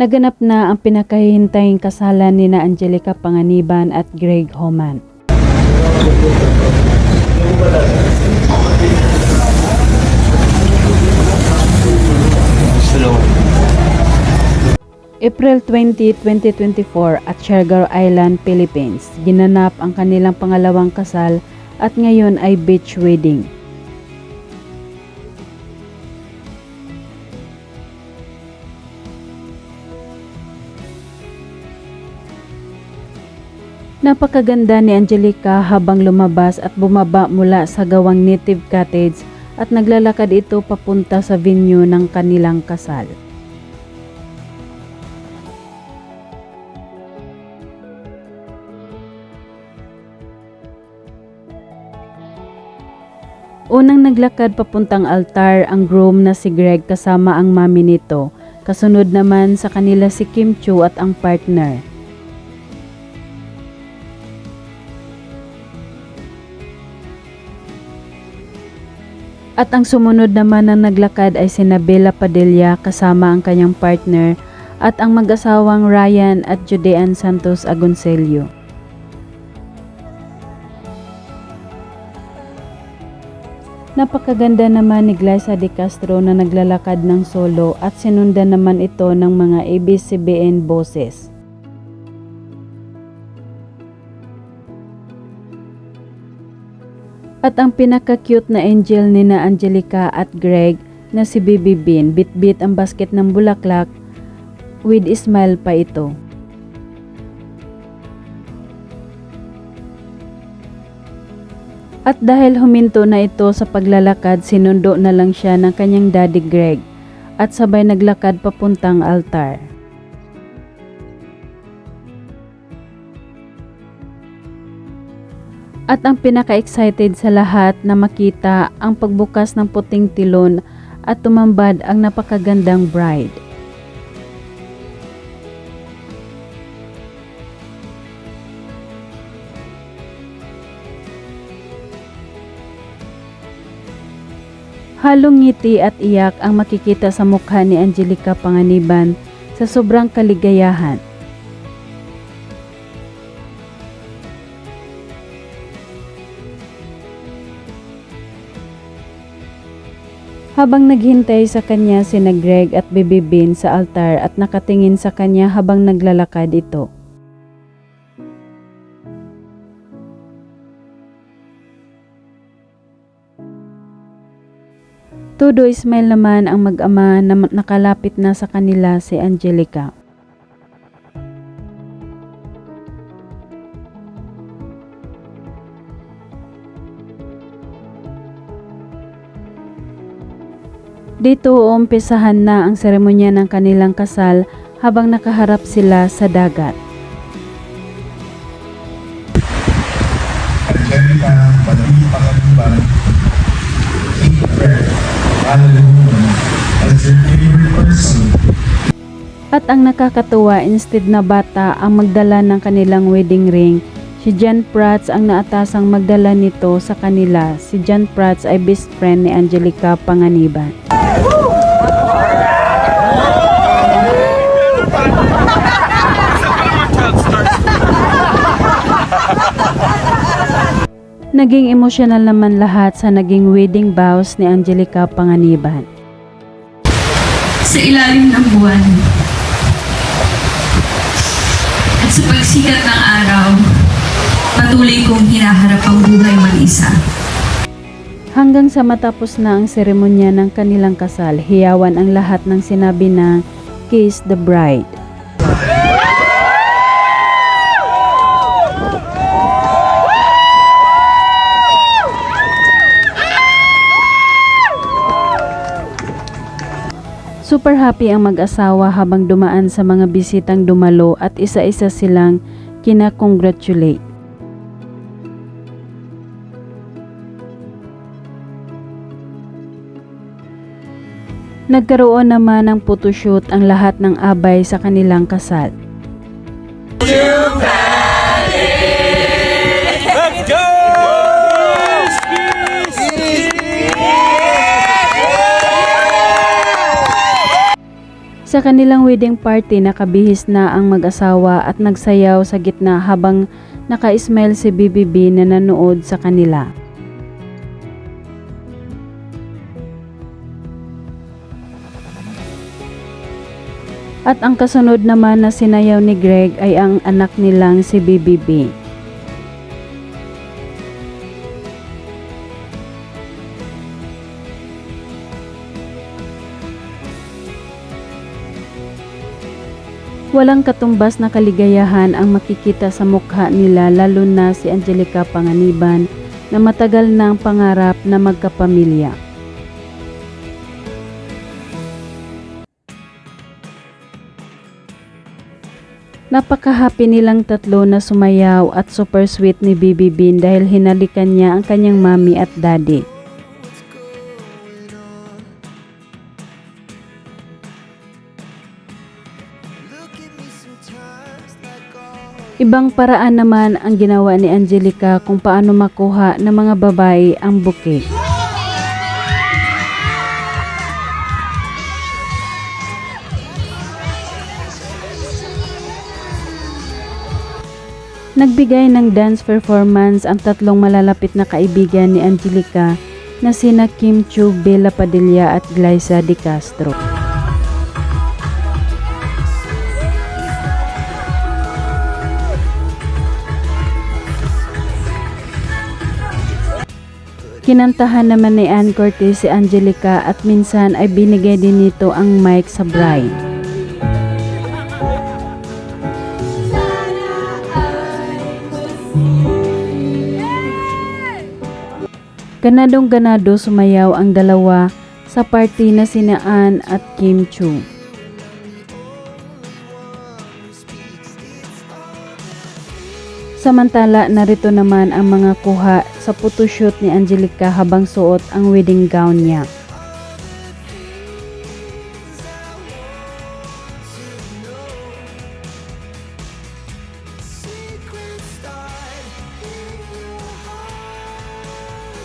Naganap na ang pinakahihintaying kasalan ni na Angelica Panganiban at Greg Homan. April 20, 2024 at Siargao Island, Philippines. Ginanap ang kanilang pangalawang kasal at ngayon ay beach wedding. Napakaganda ni Angelica habang lumabas at bumaba mula sa gawang native cottage at naglalakad ito papunta sa venue ng kanilang kasal. Unang naglakad papuntang altar ang groom na si Greg kasama ang mami nito. Kasunod naman sa kanila si Kim Chu at ang partner. At ang sumunod naman na naglakad ay si Bella Padilla kasama ang kanyang partner at ang mag-asawang Ryan at Judean Santos Agoncillo. Napakaganda naman ni Glyza de Castro na naglalakad ng solo at sinundan naman ito ng mga ABCBN boses. At ang pinaka-cute na angel ni na Angelica at Greg na si Bibi Bean bit-bit ang basket ng bulaklak with smile pa ito. At dahil huminto na ito sa paglalakad, sinundo na lang siya ng kanyang daddy Greg at sabay naglakad papuntang altar. At ang pinaka-excited sa lahat na makita ang pagbukas ng puting tilon at tumambad ang napakagandang bride. Halong ngiti at iyak ang makikita sa mukha ni Angelica Panganiban sa sobrang kaligayahan. Habang naghintay sa kanya si na Greg at Baby Bean sa altar at nakatingin sa kanya habang naglalakad ito. Todo smile naman ang mag-ama na nakalapit na sa kanila si Angelica. Dito uumpisahan na ang seremonya ng kanilang kasal habang nakaharap sila sa dagat. At ang nakakatuwa, instead na bata ang magdala ng kanilang wedding ring, si John Prats ang naatasang magdala nito sa kanila. Si John Prats ay best friend ni Angelica Panganiban. Naging emosyonal naman lahat sa naging wedding vows ni Angelica Panganiban. sa ilalim ng buwan. At sa pagsikat ng araw, patuloy kong hinaharap ang buhay mag-isa. Hanggang sa matapos na ang seremonya ng kanilang kasal, hiyawan ang lahat ng sinabi na Kiss the Bride. Super happy ang mag-asawa habang dumaan sa mga bisitang dumalo at isa-isa silang kina-congratulate. Nagkaroon naman ng photoshoot ang lahat ng abay sa kanilang kasal. Sa kanilang wedding party, nakabihis na ang mag-asawa at nagsayaw sa gitna habang naka-smile si BBB na nanood sa kanila. At ang kasunod naman na sinayaw ni Greg ay ang anak nilang si BBB. Walang katumbas na kaligayahan ang makikita sa mukha nila lalo na si Angelica Panganiban na matagal na ang pangarap na magkapamilya. Napaka-happy nilang tatlo na sumayaw at super sweet ni Bibi Bin dahil hinalikan niya ang kanyang mami at daddy. Ibang paraan naman ang ginawa ni Angelica kung paano makuha ng mga babae ang bouquet. Nagbigay ng dance performance ang tatlong malalapit na kaibigan ni Angelica na sina Kim Chu, Bella Padilla at Glyza De Castro. Kinantahan naman ni Ann Curtis si Angelica at minsan ay binigay din nito ang mic sa bride. Ganadong ganado sumayaw ang dalawa sa party na sina Ann at Kim Chu. Samantala, narito naman ang mga kuha sa photoshoot ni Angelica habang suot ang wedding gown niya.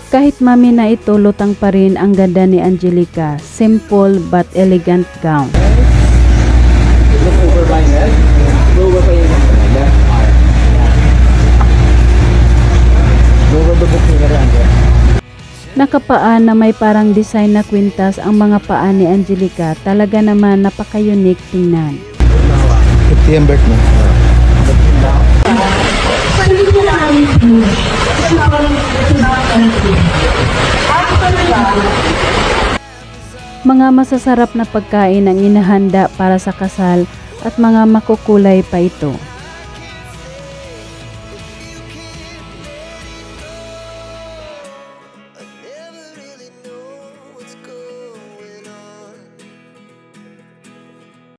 Kahit mami na ito, lutang pa rin ang ganda ni Angelica. Simple but elegant gown. Look over my head. Go over pa yung left arm. Go over the book ni Andrea. Nakapaan na may parang design na kwintas ang mga paa ni Angelica. Talaga naman napaka-unique tingnan. Ito yung birth mo. Mga masasarap na pagkain ang inahanda para sa kasal at mga makukulay pa ito.